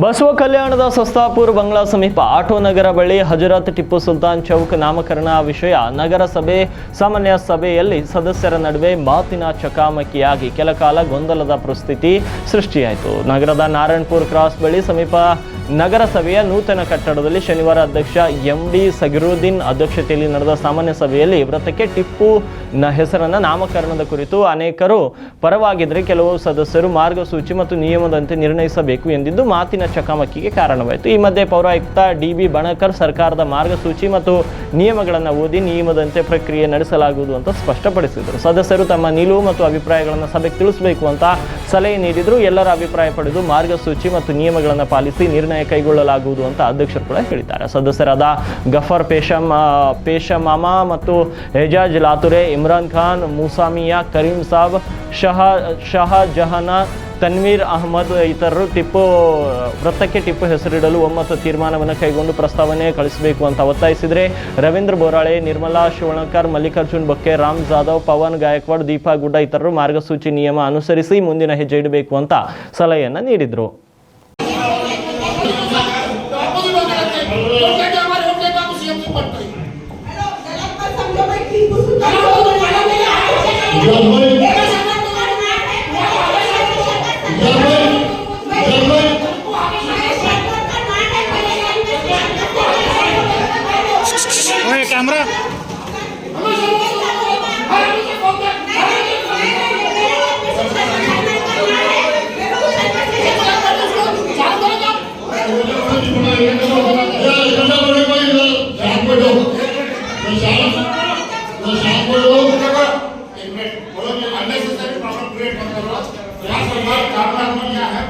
ಬಸವ ಕಲ್ಯಾಣದ ಸಸ್ತಾಪುರ್ ಬಂಗ್ಲಾ ಸಮೀಪ ಆಟೋ ನಗರ ಬಳಿ ಹಜರತ್ ಟಿಪ್ಪು ಸುಲ್ತಾನ್ ಚೌಕ್ ನಾಮಕರಣ ವಿಷಯ. ನಗರಸಭೆ, ಸಾಮಾನ್ಯ ಸಭೆಯಲ್ಲಿ ಸದಸ್ಯರ ನಡುವೆ ಮಾತಿನ ಚಕಾಮಕಿಯಾಗಿ ಕೆಲ ಕಾಲ ಗೊಂದಲದ ಪರಿಸ್ಥಿತಿ ಸೃಷ್ಟಿಯಾಯಿತು. ನಗರದ ನಾರಾಯಣ್ಪುರ್ ಕ್ರಾಸ್ ಬಳಿ ಸಮೀಪ ನಗರಸಭೆಯ ನೂತನ ಕಟ್ಟಡದಲ್ಲಿ ಶನಿವಾರ ಅಧ್ಯಕ್ಷ ಎಂ ಡಿ ಸಗಿರುದ್ದೀನ್ ಅಧ್ಯಕ್ಷತೆಯಲ್ಲಿ ನಡೆದ ಸಾಮಾನ್ಯ ಸಭೆಯಲ್ಲಿ ವೃತ್ತಕ್ಕೆ ಟಿಪ್ಪು ನ ಹೆಸರನ್ನು ನಾಮಕರಣದ ಕುರಿತು ಅನೇಕರು ಪರವಾಗಿದ್ದರೆ ಕೆಲವು ಸದಸ್ಯರು ಮಾರ್ಗಸೂಚಿ ಮತ್ತು ನಿಯಮದಂತೆ ನಿರ್ಣಯಿಸಬೇಕು ಎಂದಿದ್ದು, ಮಾತಿನ ಚಕಮಕಿಗೆ ಕಾರಣವಾಯಿತು. ಈ ಮಧ್ಯೆ ಪೌರಾಯುಕ್ತ ಡಿ ಬಿ ಬಣಕರ್ ಸರ್ಕಾರದ ಮಾರ್ಗಸೂಚಿ ಮತ್ತು ನಿಯಮಗಳನ್ನು ಓದಿ ನಿಯಮದಂತೆ ಪ್ರಕ್ರಿಯೆ ನಡೆಸಲಾಗುವುದು ಅಂತ ಸ್ಪಷ್ಟಪಡಿಸಿದರು. ಸದಸ್ಯರು ತಮ್ಮ ನಿಲುವು ಮತ್ತು ಅಭಿಪ್ರಾಯಗಳನ್ನು ಸಭೆಗೆ ತಿಳಿಸಬೇಕು ಅಂತ ಸಲಹೆ ನೀಡಿದರು. ಎಲ್ಲರ ಅಭಿಪ್ರಾಯ ಪಡೆದು ಮಾರ್ಗಸೂಚಿ ಮತ್ತು ನಿಯಮಗಳನ್ನು ಪಾಲಿಸಿ ನಿರ್ಣಯ ಕೈಗೊಳ್ಳಲಾಗುವುದು ಅಂತ ಅಧ್ಯಕ್ಷರು ಕೂಡ ಹೇಳಿದ್ದಾರೆ. ಸದಸ್ಯರಾದ ಗಫರ್ ಪೇಶಮ್ ಪೇಶಮಾಮ ಮತ್ತು ಹೆಜಾಜ್ ಲಾತುರೆ, ಇಮ್ರಾನ್ ಖಾನ್, ಮುಸಾಮಿಯಾ, ಕರೀಂ ಸಾಬ್, ಶಹ, ಶಹಜಹಾನ ತನ್ವೀರ್ ಅಹಮದ್ ಇತರರು ಟಿಪ್ಪು ವೃತ್ತಕ್ಕೆ ಟಿಪ್ಪು ಹೆಸರಿಡಲು ಒಮ್ಮತ ತೀರ್ಮಾನವನ್ನು ಕೈಗೊಂಡು ಪ್ರಸ್ತಾವನೆ ಕಳಿಸಬೇಕು ಅಂತ ಒತ್ತಾಯಿಸಿದರೆ ರವೀಂದ್ರ ಬೋರಾಳೆ ನಿರ್ಮಲಾ ಶಿವಣಕರ್ ಮಲ್ಲಿಕಾರ್ಜುನ್ ಬೊಕ್ಕೆ ರಾಮ್ ಜಾಧವ್ ಪವನ್ ಗಾಯಕ್ವಾಡ್ ದೀಪಾ ಗುಡ್ಡ ಇತರರು ಮಾರ್ಗಸೂಚಿ ನಿಯಮ ಅನುಸರಿಸಿ ಮುಂದಿನ ಹೆಜ್ಜೆ ಇಡಬೇಕು ಅಂತ ಸಲಹೆಯನ್ನು ನೀಡಿದರು कैमरा। अननेसेसरी प्रॉब्लम है